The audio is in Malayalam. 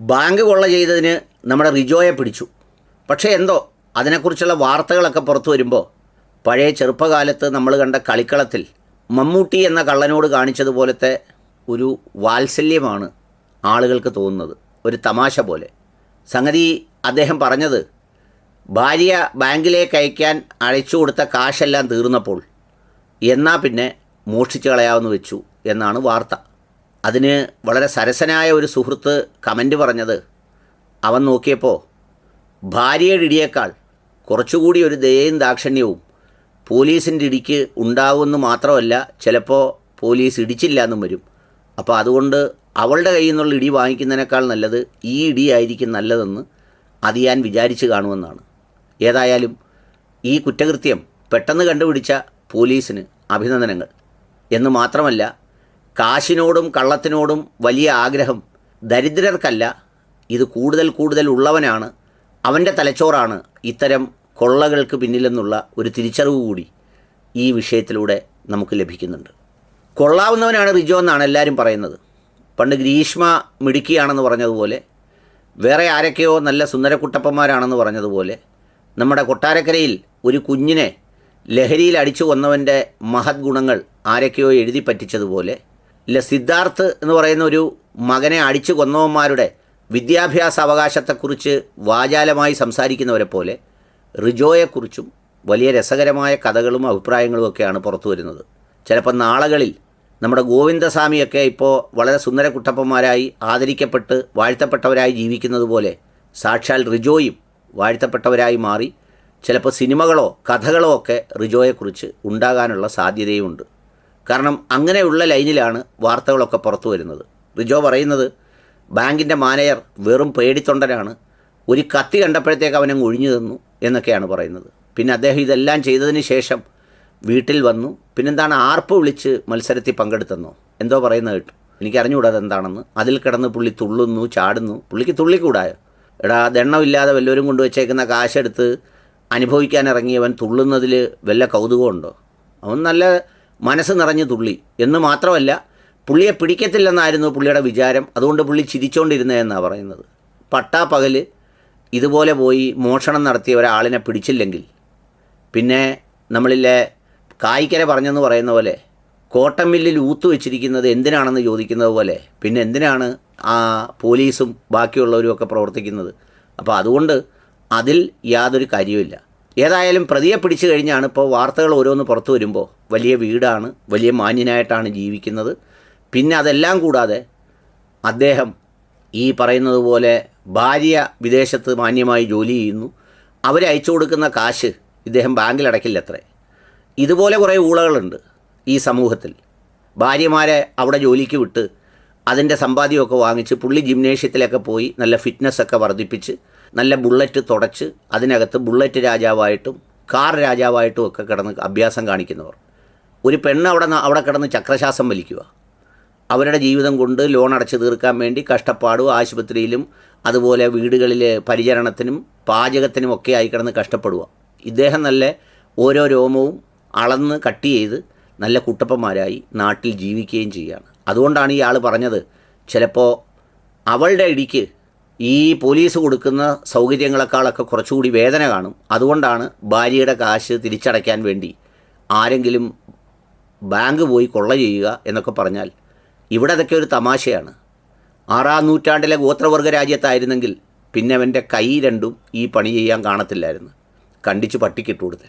ബാങ്ക് കൊള്ള ചെയ്തതിന് നമ്മുടെ റിജോയെ പിടിച്ചു. പക്ഷേ എന്തോ അതിനെക്കുറിച്ചുള്ള വാർത്തകളൊക്കെ പുറത്തു വരുമ്പോൾ പഴയ ചെറുപ്പകാലത്ത് നമ്മൾ കണ്ട കളിക്കളത്തിൽ മമ്മൂട്ടി എന്ന കള്ളനോട് കാണിച്ചതുപോലത്തെ ഒരു വാത്സല്യമാണ് ആളുകൾക്ക് തോന്നുന്നത്. ഒരു തമാശ പോലെ. സംഗതി അദ്ദേഹം പറഞ്ഞത് ഭാര്യ ബാങ്കിലേക്ക് അയക്കാൻ അയച്ചു കൊടുത്ത കാശെല്ലാം തീർന്നപ്പോൾ എന്നാൽ പിന്നെ മോഷ്ടിച്ച് കളയാമെന്ന് വെച്ചു എന്നാണ് വാർത്ത. അതിന് വളരെ സരസനായ ഒരു സുഹൃത്ത് കമന്റ് പറഞ്ഞത് അവൻ നോക്കിയപ്പോൾ ഭാര്യയുടെ ഇടിയേക്കാൾ കുറച്ചുകൂടി ഒരു ദയയും ദാക്ഷണ്യവും പോലീസിന്റെ ഇടിക്ക് ഉണ്ടാവുമെന്ന് മാത്രമല്ല ചിലപ്പോൾ പോലീസ് ഇടിച്ചില്ല എന്നും വരും. അപ്പോൾ അതുകൊണ്ട് അവളുടെ കയ്യിൽ നിന്നുള്ള ഇടി വാങ്ങിക്കുന്നതിനേക്കാൾ നല്ലത് ഈ ഇടിയായിരിക്കും നല്ലതെന്ന് അത് ഞാൻ വിചാരിച്ച് കാണുമെന്നാണ്. ഏതായാലും ഈ കുറ്റകൃത്യം പെട്ടെന്ന് കണ്ടുപിടിച്ച പോലീസിന് അഭിനന്ദനങ്ങൾ. എന്ന് മാത്രമല്ല കാശിനോടും കള്ളത്തിനോടും വലിയ ആഗ്രഹം ദരിദ്രർക്കല്ല ഇത് കൂടുതൽ കൂടുതൽ ഉള്ളവനാണ് അവന്റെ തലച്ചോറാണ് ഇത്തരം കൊള്ളകൾക്ക് പിന്നിലെന്നുള്ള ഒരു തിരിച്ചറിവ് കൂടി ഈ വിഷയത്തിലൂടെ നമുക്ക് ലഭിക്കുന്നുണ്ട്. കൊള്ളാവുന്നവനാണ് റിജോ എന്നാണ് എല്ലാവരും പറയുന്നത്. പണ്ട് ഗ്രീഷ്മ മിടുക്കിയാണെന്ന് പറഞ്ഞതുപോലെ വേറെ ആരൊക്കെയോ നല്ല സുന്ദരക്കുട്ടപ്പന്മാരാണെന്ന് പറഞ്ഞതുപോലെ നമ്മുടെ കൊട്ടാരക്കരയിൽ ഒരു കുഞ്ഞിനെ ലഹരിയിൽ അടിച്ചു വന്നവന്റെ മഹത് ഗുണങ്ങൾ ആരൊക്കെയോ എഴുതി പറ്റിച്ചതുപോലെ ഇല്ല സിദ്ധാർത്ഥ് എന്ന് പറയുന്ന ഒരു മകനെ അടിച്ചു കൊന്നവന്മാരുടെ വിദ്യാഭ്യാസ അവകാശത്തെക്കുറിച്ച് വാചാലമായി സംസാരിക്കുന്നവരെ പോലെ റിജോയെക്കുറിച്ചും വലിയ രസകരമായ കഥകളും അഭിപ്രായങ്ങളും ഒക്കെയാണ് പുറത്തു വരുന്നത്. ചിലപ്പോൾ നാളുകളിൽ നമ്മുടെ ഗോവിന്ദസ്വാമിയൊക്കെ ഇപ്പോൾ വളരെ സുന്ദര കുട്ടപ്പന്മാരായി ആദരിക്കപ്പെട്ട് വാഴ്ത്തപ്പെട്ടവരായി ജീവിക്കുന്നത് പോലെ സാക്ഷാൽ റിജോയും വാഴ്ത്തപ്പെട്ടവരായി മാറി ചിലപ്പോൾ സിനിമകളോ കഥകളോ ഒക്കെ റിജോയെക്കുറിച്ച് ഉണ്ടാകാനുള്ള സാധ്യതയുമുണ്ട്. കാരണം അങ്ങനെയുള്ള ലൈനിലാണ് വാർത്തകളൊക്കെ പുറത്തു വരുന്നത്. റിജോ പറയുന്നത് ബാങ്കിന്റെ മാനേജർ വെറും പേടിത്തൊണ്ടനാണ്. ഒരു കത്തി കണ്ടപ്പോഴത്തേക്ക് അവനെ ഒഴിഞ്ഞു തന്നു എന്നൊക്കെയാണ് പറയുന്നത്. പിന്നെ അദ്ദേഹം ഇതെല്ലാം ചെയ്തതിന് ശേഷം വീട്ടിൽ വന്നു. പിന്നെന്താണ് ആർപ്പ് വിളിച്ച് മത്സരത്തിൽ പങ്കെടുത്തെന്നോ? എന്തോ പറയുന്നത് കേട്ടു. എനിക്ക് അറിഞ്ഞുകൂടാതെ എന്താണെന്ന് അതിൽ കിടന്ന് പുള്ളി തുള്ളുന്നു ചാടുന്നു. പുള്ളിക്ക് തുള്ളിക്കൂടായോ? എടാ ദണ്ണമില്ലാതെ വല്ലവരും കൊണ്ടുവച്ചേക്കുന്ന കാശെടുത്ത് അനുഭവിക്കാൻ ഇറങ്ങിയവൻ തുള്ളുന്നതിൽ വല്ല കൗതുകമുണ്ടോ? അവൻ നല്ല മനസ്സ് നിറഞ്ഞു തുള്ളി. എന്ന് മാത്രമല്ല പുള്ളിയെ പിടിക്കത്തില്ലെന്നായിരുന്നു പുള്ളിയുടെ വിചാരം. അതുകൊണ്ട് പുള്ളി ചിരിച്ചുകൊണ്ടിരുന്നതെന്നാണ് പറയുന്നത്. പട്ടാ പകൽ ഇതുപോലെ പോയി മോഷണം നടത്തിയ ഒരാളിനെ പിടിച്ചില്ലെങ്കിൽ പിന്നെ നമ്മളിലെ കായ്ക്കര പറഞ്ഞെന്ന് പറയുന്ന പോലെ കോട്ടൺ മില്ലിൽ ഊത്തു വെച്ചിരിക്കുന്നത് എന്തിനാണെന്ന് ചോദിക്കുന്നത് പോലെ പിന്നെ എന്തിനാണ് ആ പോലീസും ബാക്കിയുള്ളവരും ഒക്കെ പ്രവർത്തിക്കുന്നത്? അപ്പോൾ അതുകൊണ്ട് അതിൽ യാതൊരു കാര്യവുമില്ല. ഏതായാലും പ്രതിയെ പിടിച്ചു കഴിഞ്ഞാണ് ഇപ്പോൾ വാർത്തകൾ ഓരോന്ന് പുറത്തു വരുമ്പോൾ വലിയ വീടാണ് വലിയ മാന്യനായിട്ടാണ് ജീവിക്കുന്നത്. പിന്നെ അതെല്ലാം കൂടാതെ അദ്ദേഹം ഈ പറയുന്നത് പോലെ ഭാര്യ വിദേശത്ത് മാന്യമായി ജോലി ചെയ്യുന്നു. അവരെ അയച്ചു കൊടുക്കുന്ന കാശ് ഇദ്ദേഹം ബാങ്കിൽ അടയ്ക്കില്ലത്രേ ഇതുപോലെ കുറേ ഊളകളുണ്ട് ഈ സമൂഹത്തിൽ. ഭാര്യമാരെ അവിടെ ജോലിക്ക് വിട്ട് അതിന്റെ സമ്പാദ്യമൊക്കെ വാങ്ങിച്ച് പുള്ളി ജിംനേഷ്യത്തിലൊക്കെ പോയി നല്ല ഫിറ്റ്നസ്സൊക്കെ വർദ്ധിപ്പിച്ച് നല്ല ബുള്ളറ്റ് തുടച്ച് അതിനകത്ത് ബുള്ളറ്റ് രാജാവായിട്ടും കാർ രാജാവായിട്ടും ഒക്കെ കിടന്ന് അഭ്യാസം കാണിക്കുന്നവർ. ഒരു പെണ്ണ് അവിടെ അവിടെ കിടന്ന് ചക്രശ്വാസം വലിക്കുക. അവരുടെ ജീവിതം കൊണ്ട് ലോൺ അടച്ചു തീർക്കാൻ വേണ്ടി കഷ്ടപ്പാടും ആശുപത്രിയിലും അതുപോലെ വീടുകളിലെ പരിചരണത്തിനും പാചകത്തിനും ഒക്കെ ആയി കിടന്ന് കഷ്ടപ്പെടുക. ഇദ്ദേഹം നല്ല ഓരോ രോമവും അളന്ന് കട്ട് ചെയ്ത് നല്ല കുട്ടപ്പന്മാരായി നാട്ടിൽ ജീവിക്കുകയും ചെയ്യുകയാണ് അതുകൊണ്ടാണ് ഈ ആൾ പറഞ്ഞത് ചിലപ്പോൾ അവളുടെ ഇടിക്ക് ഈ പോലീസ് കൊടുക്കുന്ന സൗകര്യങ്ങളെക്കാളൊക്കെ കുറച്ചുകൂടി വേദന കാണും. അതുകൊണ്ടാണ് ഭാര്യയുടെ കാശ് തിരിച്ചടയ്ക്കാൻ വേണ്ടി ആരെങ്കിലും ബാങ്ക് പോയി കൊള്ള ചെയ്യുക എന്നൊക്കെ പറഞ്ഞാൽ ഇവിടെ അതൊക്കെ ഒരു തമാശയാണ്. ആറാം നൂറ്റാണ്ടിലെ ഗോത്രവർഗ രാജ്യത്തായിരുന്നെങ്കിൽ പിന്നെ അവന്റെ കൈ രണ്ടും ഈ പണി ചെയ്യാൻ കാണത്തില്ലായിരുന്നു. കണ്ടിച്ച് പട്ടിക്കിട്ട് കൊടുത്തേ.